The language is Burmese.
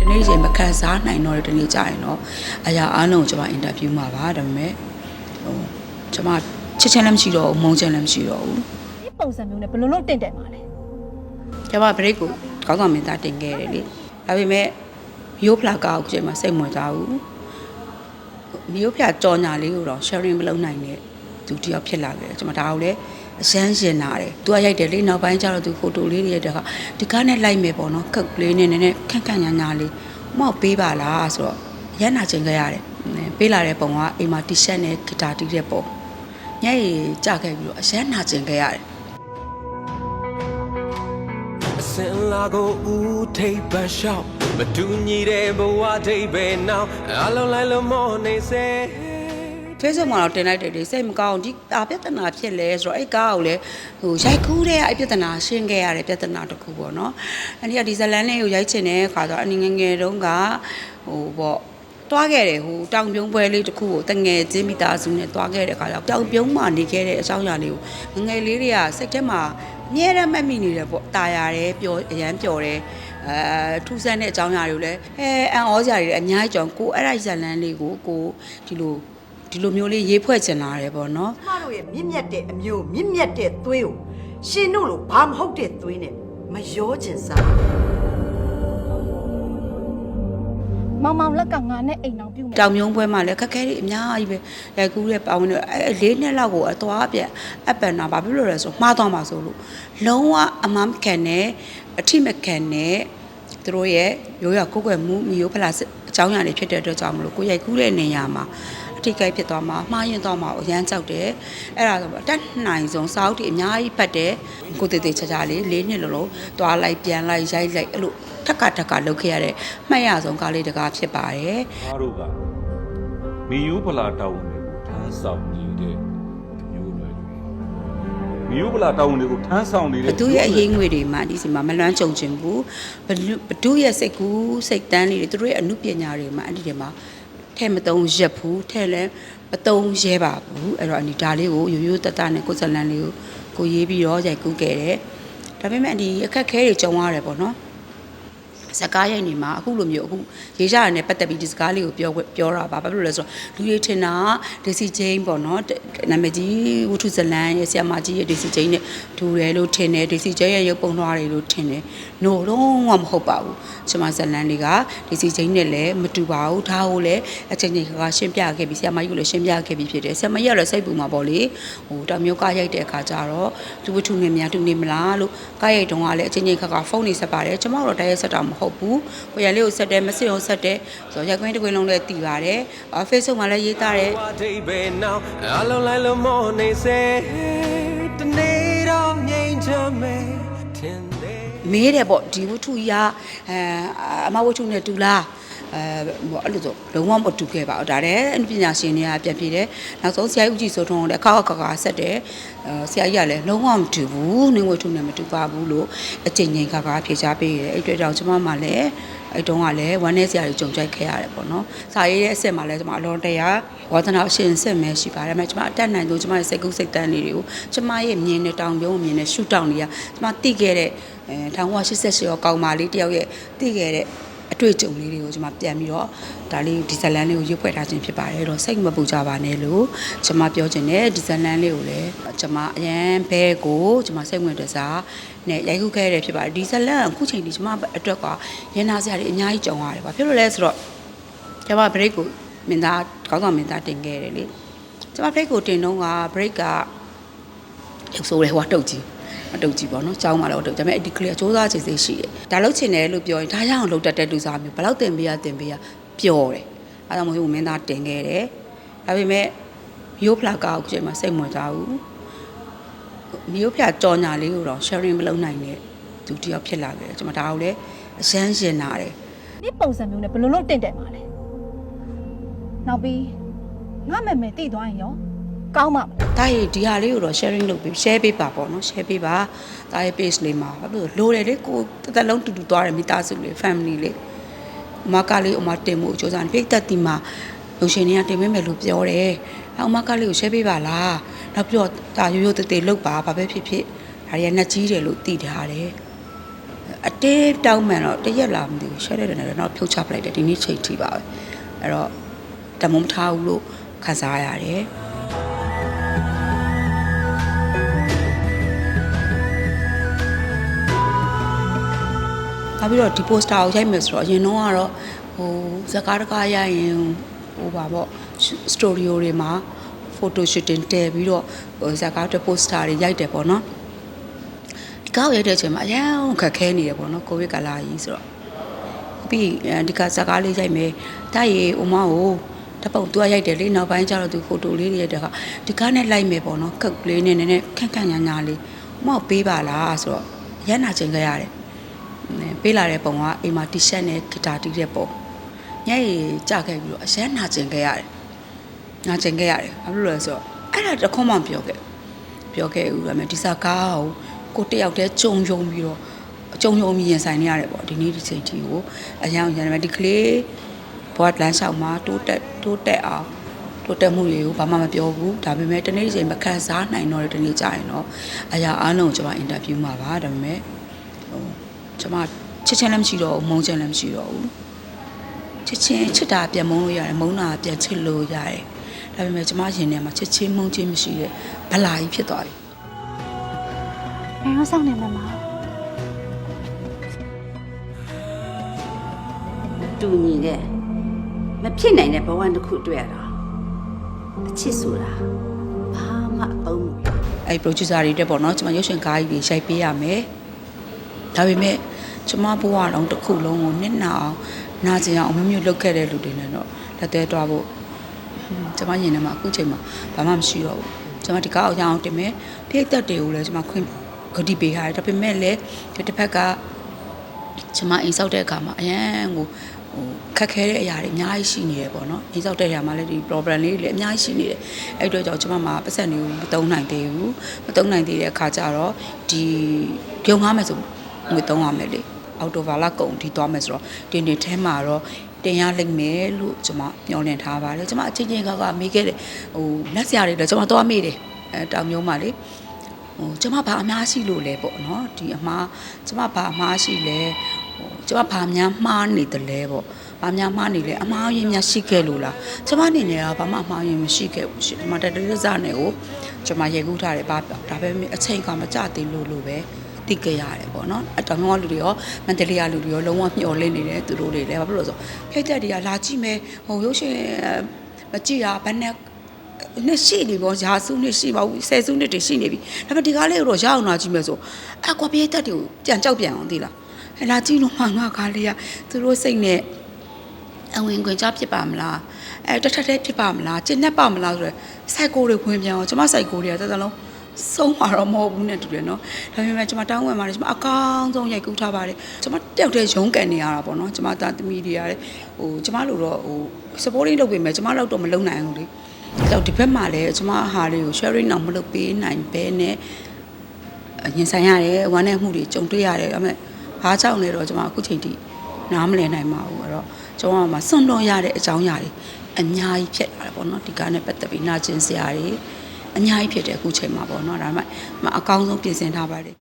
ဒီနေ့ချိန်မခံစားနိုင်တော့တဲ့ဒီနေ့ကြာရင်တော့အရာအားလုံးကိုကျွန်မအင်တာဗျူးမှာပါဒါပေမဲ့ဟိုကျွန်မချစ်ချင်လည်းမရှိတော့ဘူးမုန်းချင်လည်းမရှိတော့ဘူးဒီပုံစံမျိုးနဲ့ဘယ်လိုလုပ်တင့်တယ်မှာလဲကျွန်မဘရိတ်ကိုကောင်းဆောင်မင်းသားတင်ခဲ့တယ်လေဒါပေမဲ့ရိုးဖလာကောက်ချိန်မှာစိတ်ဝင်စားဘူးရိုးဖလာကြော်ညာလေးကိုတော့ sharing မလုပ်နိုင်တဲ့သူတယောက်ဖြစ်လာခဲ့တယ်ကျွန်မဒါကိုလည်း အရန်ရှင်နာတယ်။ तू ကရိုက်တယ်လေနောက်ပိုင်းကျတော့ तू ဖိုတိုလေးတွေရိုက်တဲ့အခါဒီကားနဲ့လိုက်မယ်ပေါ့နော်။ခက်ကလေးနဲ့နည်းနည်းခန့်ခန့်ညာညာလေးမောက်ပေးပါလားဆိုတော့ရန်နာချင်ခဲ့ရတယ်။ပေးလာတဲ့ပုံကအိမ်မှာတီရှပ်နဲ့ဂီတာတီးတဲ့ပုံ။ညရည်ကြခဲ့ပြီးတော့အရန်နာချင်ခဲ့ရတယ်အစင်လာကိုဦးထိပ်ပတ်လျှောက်မတူညီတဲ့ဘဝထိပ်ပဲနောက်အလုံးလိုက်လို့မောနေစေ Facebook မှာတော့တင်လိုက်တယ်လေစိတ်မကောင်းဒီအာပြဿနာဖြစ်လဲဆိုတော့အဲ့ကားကိုလည်းဟိုရိုက်ကူးတဲ့အဲ့ပြဿနာရှင်းခဲ့ရတဲ့ပြဿနာတစ်ခုပေါ့နော်အဲ့ဒီကဒီဇလန်လေးကိုရိုက်ချင်တဲ့ခါတော့အနည်းငယ်ငယ်တုန်းကဟိုပေါ့တွားခဲ့တယ်ဟိုတောင်ပြုံးပွဲလေးတစ်ခုကိုတငယ်ချင်းမိသားစုနဲ့တွားခဲ့တဲ့ခါကျတော့တောင်ပြုံးမှာနေခဲ့တဲ့အကြောင်းအရာလေးကိုငငယ်လေးတွေကစိတ်ထဲမှာအမြဲတမ်းမှတ်မိနေတယ်ပေါ့တာယာတယ်ပျော်အရန်ပျော်တယ်အဲထူးဆန်းတဲ့အကြောင်းအရာတွေကိုလည်းအဲအန်ဩစရာတွေလည်းအများကြီးကြောင့်ကိုအဲ့ဒါဇလန်လေးကိုကိုဒီလို ဒီလိုမျိုးလေးရေးဖွဲ့ချင်လာတယ်ပေါ့နော်ကျမတို့ရဲ့မြင့်မြတ်တဲ့အမျိုးမြင့်မြတ်တဲ့သွေးကိုရှင်တို့လိုဘာမဟုတ်တဲ့သွေးနဲ့မရောချင်စားမောင်မောင်လက်ကငါနဲ့အိမ်အောင်ပြုမယ်တောင်မြုံပွဲမှာလည်းခက်ခဲတွေအများကြီးပဲရိုက်ကူးတဲ့ပေါင်းနေအဲလေးနှစ်လောက်ကိုအသွားအပြက်အပန်နာဘာဖြစ်လို့လဲဆိုမှားသွားမှာဆိုလို့လုံးဝအမမခံနဲ့အထိမခံနဲ့သူတို့ရဲ့ရိုးရကိုယ်ကွယ်မှုမျိုးဖလာအကြောင်းအရာတွေဖြစ်တဲ့အတွက်ကြောင့်မလို့ကိုရိုက်ကူးတဲ့နေရာမှာ အထိကိဖြစ်သွားမှာမှားရင်သွားမှာကိုရမ်းကြောက်တယ်အဲ့ဒါဆိုတော့အတက်နိုင်ဆုံးစာအုပ်တွေအများကြီးဖတ်တယ်ကိုတေတေချာချာလေးလေးနှစ်လုံးလုံးတွားလိုက်ပြန်လိုက်ရိုက်လိုက်အဲ့လိုထက်ကထက်ကလုပ်ခဲ့ရတဲ့မှတ်ရဆုံးကားလေးတကားဖြစ်ပါတယ်အားတို့ကမီယူဖလာတာဝန်တွေကိုထမ်းဆောင်နေတဲ့အမျိုးနွယ်တွေမီယူဖလာတာဝန်တွေကိုထမ်းဆောင်နေတဲ့ဘသူရဲ့အရေးငွေတွေမှဒီစီမှာမလွမ်းကြုံခြင်းဘူးဘလူဘသူရဲ့စိတ်ကူးစိတ်တန်းတွေသူတို့ရဲ့အမှုပညာတွေမှအဲ့ဒီတွေမှာ ထဲမတုံးရက်ဘူးထဲလည်းမတုံးရဲပါဘူးအဲ့တော့အနီဒါလေးကိုရိုးရိုးတတနဲ့ကိုယ်စလန်လေးကိုကိုရေးပြီးတော့ရိုက်ကူးခဲ့တယ်ဒါပေမဲ့ဒီအခက်ခဲတွေကြုံရတယ်ပေါ့နော် စကားရိုက်နေမှာအခုလိုမျိုးအခုရေးကြရတဲ့ပတ်သက်ပြီးဒီစကားလေးကိုပြောပြောတာပါဘာဖြစ်လို့လဲဆိုတော့လူတွေထင်တာဒေစီချင်းပေါ့နော်နာမည်ကြီးဝုထုဇလန်ရဲ့ဆရာမကြီးရဲ့ဒေစီချင်းနဲ့ဒူရဲလို့ထင်တယ်ဒေစီချင်းရဲ့ရုပ်ပုံထွားတွေလို့ထင်တယ်။ no လုံးဝမဟုတ်ပါဘူး။ဆရာမဇလန်တွေကဒေစီချင်းနဲ့လည်းမတူပါဘူး။ဒါကိုလည်းအချိန်ချင်းကရှင်းပြခဲ့ပြီးဆရာမကြီးကလည်းရှင်းပြခဲ့ပြီးဖြစ်တယ်။ဆရာမကြီးကလည်းစိတ်ပူမှာပေါ့လေ။ဟိုတောင်မျိုးကရိုက်တဲ့အခါကျတော့လူဝထုနဲ့များတူနေမလားလို့ကရိုက်တုန်းကလည်းအချိန်ချင်းခါခါဖုန်းနေဆက်ပါတယ်။ကျွန်မတို့တိုက်ရိုက်ဆက်တာမဟုတ်ဘူး။ကိုရလေးကိုဆက်တယ်မစစ်အောင်ဆက်တယ်ဆိုတော့ရိုက်ခွင်းတစ်ခွင်းလုံးလည်းတည်ပါတယ်။ Facebook မှာလည်းရေးသားတယ်ဘဝထိပ်ပဲနောက်အလုံးလိုက်လို့မောနေစေတနေ့တော့ငြိမ်ချမ်းမယ်ထင်တယ်မေးတယ်ပေါ့ဒီဝတ္ထုကြီးကအဲအမဝတ္ထုနဲ့တူလား အဲဟိုအဲ့လိုဆိုလုံးဝမတူခဲ့ပါဘူးဒါလည်းအနုပညာရှင်တွေကပြန်ပြေးတယ်နောက်ဆုံးဆရာကြီးဦးကြည်စိုးထုံးကလည်းခါခါခါဆက်တယ်အဲဆရာကြီးကလည်းလုံးဝမတူဘူးနေဝတ္ထုနဲ့မတူပါဘူးလို့အချိန်ချင်းခါခါဖြေချပေးတယ်အဲ့အတွက်ကြောင့်ကျွန်မမှလည်းအဲ့တုန်းကလည်းဝမ်းနေဆရာကြီးကြုံကြိုက်ခဲ့ရတယ်ပေါ့နော်။စာရေးရဲ့အစ်စ်မှာလည်းကျွန်မအလွန်တရာဝါသနာအရှင်စစ်မဲရှိပါတယ်။ဒါပေမဲ့ကျွန်မအတက်နိုင်ဆုံးကျွန်မရဲ့စိတ်ကူးစိတ်တန်းလေးတွေကိုကျွန်မရဲ့မြင်တဲ့တောင်ပြုံးမြင်တဲ့ရှူတောင်တွေကကျွန်မသိခဲ့တဲ့အဲ1988ရောကောင်မလေးတယောက်ရဲ့သိခဲ့တဲ့အ တွေ့အကြုံလေးတွေကိုကျွန်မပြန်ပြီးတော့ဒါလေးဒီဇလန်လေးကိုရွတ်ဖွဲ့ထားခြင်းဖြစ်ပါတယ်။အဲ့တော့စိတ်မပူကြပါနဲ့လို့ကျွန်မပြောချင်တယ်ဒီဇလန်လေးကိုလည်းကျွန်မအရန်ဘဲကိုကျွန်မစိတ်ဝင်တစားနဲ့ရိုက်ခုခဲ့ရတဲ့ဖြစ်ပါတယ်။ဒီဇလန်အခုချိန်ဒီကျွန်မအတွက်ကရန်နာစရာတွေအများကြီးကြုံရတယ်ပါ။ဖြစ်လို့လဲဆိုတော့ကျွန်မ break ကိုမင်းသားကောင်းဆောင်မင်းသားတင်ခဲ့တယ်လေ။ကျွန်မ break ကိုတင်တော့က break ကရုပ်ဆိုးတယ်ဟိုကတုတ်ကြီး အတုတ်ကြီးပေါ့နော်။ကျောင်းမှာတော့တုတ်ဒါပေမဲ့အဲ့ဒီ clear စူးစမ်းချင်စိတ်ရှိတယ်။ဒါလုပ်ချင်တယ်လို့ပြောရင်ဒါရအောင်လုပ်တတ်တဲ့လူစားမျိုးဘယ်လောက်တင်ပေးရတင်ပေးရပျော်တယ်။အဲဒါမှမဟုတ်မင်းသားတင်ခဲ့တယ်။ဒါပေမဲ့ရိုးဖလာကောက်ကျမှစိတ်ဝင်စားဘူး။မျိုးဖျာကြော်ညာလေးကိုတော့ sharing မလုပ်နိုင်တဲ့သူတယောက်ဖြစ်လာခဲ့တယ်။ကျွန်မဒါကိုလည်းအရန်ရင်နာတယ်ဒီပုံစံမျိုးနဲ့ဘယ်လိုလုပ်တင့်တယ်မှာလဲနောက်ပြီးငါမမယ်တိသွားရင်ရော ကောင်းမှာမလား။ဒါရီဒီဟာလေးကိုတော့ sharing လုပ်ပြီး share ပေးပါပေါ့နော် share ပေးပါ။ဒါရဲ့ page လေးမှာဘာလို့လဲလိုတယ်လေကိုတစ်သက်လုံးတူတူသွားတယ်မိသားစုလေး family လေးအမကလေးအမတင်မှုအကျိုးစားနေပြိတ္တတီမှာလူရှင်တွေကတင်ပေးမယ်လို့ပြောတယ်။အမကလေးကို share ပေးပါလား။နောက်ပြီးတော့ဒါရိုးရိုးတည်တည်လုပ်ပါဘာပဲဖြစ်ဖြစ်ဒါတွေကနှစ်ကြီးတယ်လို့သိထားတယ်။အတေးတောင်းမှန်တော့တရက်လာမသိဘူး share တဲ့နေတော့ဖြုတ်ချပလိုက်တယ်ဒီနေ့ချိန်ထိပါပဲအဲ့တော့တမုံမထားဘူးလို့ခံစားရတယ် နောက်ပြီးတော့ဒီ poster ကိုရိုက်မယ်ဆိုတော့အရင်တော့ကတော့ဟိုဇကားတကားရိုက်ရင်ဟိုပါပေါ့ studio တွေမှာ photo shooting တည်ပြီးတော့ဟိုဇကားတဲ့ poster တွေရိုက်တယ်ပေါ့နော်ဒီကားကိုရိုက်တဲ့အချိန်မှာအရင်ခက်ခဲနေတယ်ပေါ့နော်ကိုဗစ်ကာလကြီးဆိုတော့ပြီးဒီကဇကားလေးရိုက်မယ်တာရီဥမကိုတပုတ်သူကရိုက်တယ်လေနောက်ပိုင်းကျတော့သူ photo လေးတွေရိုက်တဲ့အခါဒီကားနဲ့လိုက်မယ်ပေါ့နော်ခက်ကလေးနဲ့နည်းနည်းခက်ခက်ညာညာလေးဥမကိုပေးပါလားဆိုတော့ရန်နာချိန်ခဲ့ရတယ်နဲ့ ပေးလာတဲ့ပုံကအိမ်မှာတီရှပ်နဲ့ဂီတာတီးတဲ့ပုံညရည်ကြခဲ့ပြီးတော့အရန်နာကျင်ခဲ့ရတယ်နာကျင်ခဲ့ရတယ်ဘာလို့လဲဆိုတော့အဲ့ဒါတစ်ခွန်းမှမပြောခဲ့ပြောခဲ့ဦးဒါပေမဲ့ဒီစာကားကိုကိုတယောက်တည်းကြုံယုံပြီးတော့ကြုံယုံပြီးရင်ဆိုင်နေရတယ်ပေါ့ဒီနေ့ဒီချိန်ထိကိုအရန်ရန်တယ်ဒီကလေးဘော့လမ်းလျှောက်မှာတိုးတက်တိုးတက်အောင်တိုးတက်မှုတွေကိုဘာမှမပြောဘူးဒါပေမဲ့တနေ့ချိန်မခံစားနိုင်တော့တဲ့တနေ့ကြရင်တော့အရာအားလုံးကိုကျွန်မအင်တာဗျူးမှာပါဒါပေမဲ့ဟို ကျမချစ်ချင်းလည်းမရှိတော့ဘူးမုန်းချင်းလည်းမရှိတော့ဘူးချစ်ချင်းချစ်တာပြန်မုန်းလို့ရတယ်မုန်းတာပြန်ချစ်လို့ရတယ်ဒါပေမဲ့ကျမရင်ထဲမှာချစ်ချင်းမုန်းချင်းမရှိတဲ့ဗလာကြီးဖြစ်သွားပြီဘယ်တော့စောင့်နေမှာမတူညီတဲ့မဖြစ်နိုင်တဲ့ဘဝတစ်ခုတွေ့ရတာအချစ်ဆိုတာဘာမှအသုံးမပြုအဲ့ producer တွေတက်ပေါ့နော်ကျမရုပ်ရှင်ကားကြီးတွေရိုက်ပေးရမယ် ဒါပေမဲ့ကျမဘဝလုံးတစ်ခုလုံးကိုနှစ်နာအောင်နာကျင်အောင်အမျိုးမျိုးလုပ်ခဲ့တဲ့လူတွေနဲ့တော့လက်သေးတွားဖို့ဟွန်းကျမရင်ထဲမှာအခုချိန်မှာဘာမှမရှိတော့ဘူးကျမဒီကားအောင်ရအောင်တင်မယ်ပြည့်သက်တွေကိုလည်းကျမခွင့်ဂတိပေးထားတယ်ဒါပေမဲ့လည်းဒီတစ်ဖက်ကကျမအိမ်ဆောက်တဲ့အခါမှာအရန်ကိုဟိုခက်ခဲတဲ့အရာတွေအများကြီးရှိနေတယ်ပေါ့နော်အိမ်ဆောက်တဲ့နေရာမှာလည်းဒီ problem လေးတွေလည်းအများကြီးရှိနေတယ်အဲ့အတော့ကြောင့်ကျမမှာပတ်စံတွေကိုမတုံးနိုင်သေးဘူးမတုံးနိုင်သေးတဲ့အခါကျတော့ဒီဂုံငားမယ်ဆို ငွေတုံးရမယ်လေအော်တိုဘာလကုန်ဒီသွားမယ်ဆိုတော့ဒီနေ့ထဲမှာတော့တင်ရလိမ့်မယ်လို့ကျမမျှော်လင့်ထားပါတယ်ကျမအချင်းချင်းကကမေးခဲ့တယ်ဟိုလက်စရာတွေလည်းကျမသွားမေးတယ်အဲတောင်မျိုးမှာလေဟိုကျမဘာအများရှိလို့လဲပေါ့နော်ဒီအမားကျမဘာအမားရှိလဲဟိုကျမဘာများမှားနေတယ်လဲပေါ့ဘာများမှားနေလဲအမားရင်များရှိခဲ့လို့လားကျမအနေနဲ့ကဘာမှအမှားရင်မရှိခဲ့ဘူးရှင်ဒီမှာတတရစနဲ့ကိုကျမရေကူးထားတယ်ဘာဒါပေမဲ့အချိန်ကမကြသေးလို့လို့ပဲ သိကြရတယ်ပေါ့နော်အတောင်ကလူတွေရောမန္တလေးကလူတွေရောလုံးဝမျော်လင့်နေတယ်သူတို့တွေလည်းဘာဖြစ်လို့လဲဆိုဖိတ်သက်တွေကလာကြည့်မယ်ဟိုရုပ်ရှင်မကြည့်ရဘယ်နဲ့နှစ်ရှိနေပေါ့ရာစုနှစ်ရှိပါဘူးဆယ်စုနှစ်တွေရှိနေပြီဒါပေမဲ့ဒီကားလေးကိုတော့ရအောင်လာကြည့်မယ်ဆိုအကွာပြေးတက်တွေကိုပြန်ကြောက်ပြန်အောင်သိလားဟဲ့လာကြည့်လို့မှငါကားလေးကသူတို့စိတ်နဲ့အဝင်ခွင်ကြဖြစ်ပါမလားအဲတထက်တည်းဖြစ်ပါမလားကျင့်တတ်ပါမလားဆိုရယ်စိုက်ကိုတွေခွင်ပြန်အောင်ကျမစိုက်ကိုတွေကတော်တော်လုံး ဆုံးမှာတော့မဟုတ်ဘူးနဲ့တူတယ်နော်ဒါပေမဲ့ကျမတောင်းဝင်ပါတယ်ကျမအကောင်းဆုံးရိုက်ကူးထားပါတယ်ကျမတယောက်တည်းရုန်းကန်နေရတာပေါ့နော်ကျမသားသမီးတွေရတယ်ဟိုကျမလိုတော့ဟို supporting လုပ်ပေးမယ်ကျမလောက်တော့မလုပ်နိုင်ဘူးလေတော့ဒီဘက်မှာလည်းကျမဟာလေးကို sharing တော့မလုပ်ပေးနိုင်ဘဲနဲ့ရင်ဆိုင်ရတယ်ဝမ်းနဲ့မှုတွေကြုံတွေ့ရတယ်ဒါပေမဲ့ဘာကြောင့်လဲတော့ကျမအခုချိန်ထိနားမလည်နိုင်ပါဘူးအဲ့တော့ကျွန်တော်ကမှစွန့်လွန်ရတဲ့အကြောင်းအရာတွေအများကြီးဖြစ်လာတယ်ပေါ့နော်ဒီကားနဲ့ပတ်သက်ပြီးနာကျင်စရာတွေ အများကြီးဖြစ်တယ်အခုချိန်မှာပေါ့နော်ဒါပေမဲ့မအကောင်းဆုံးပြင်ဆင်ထားပါတယ်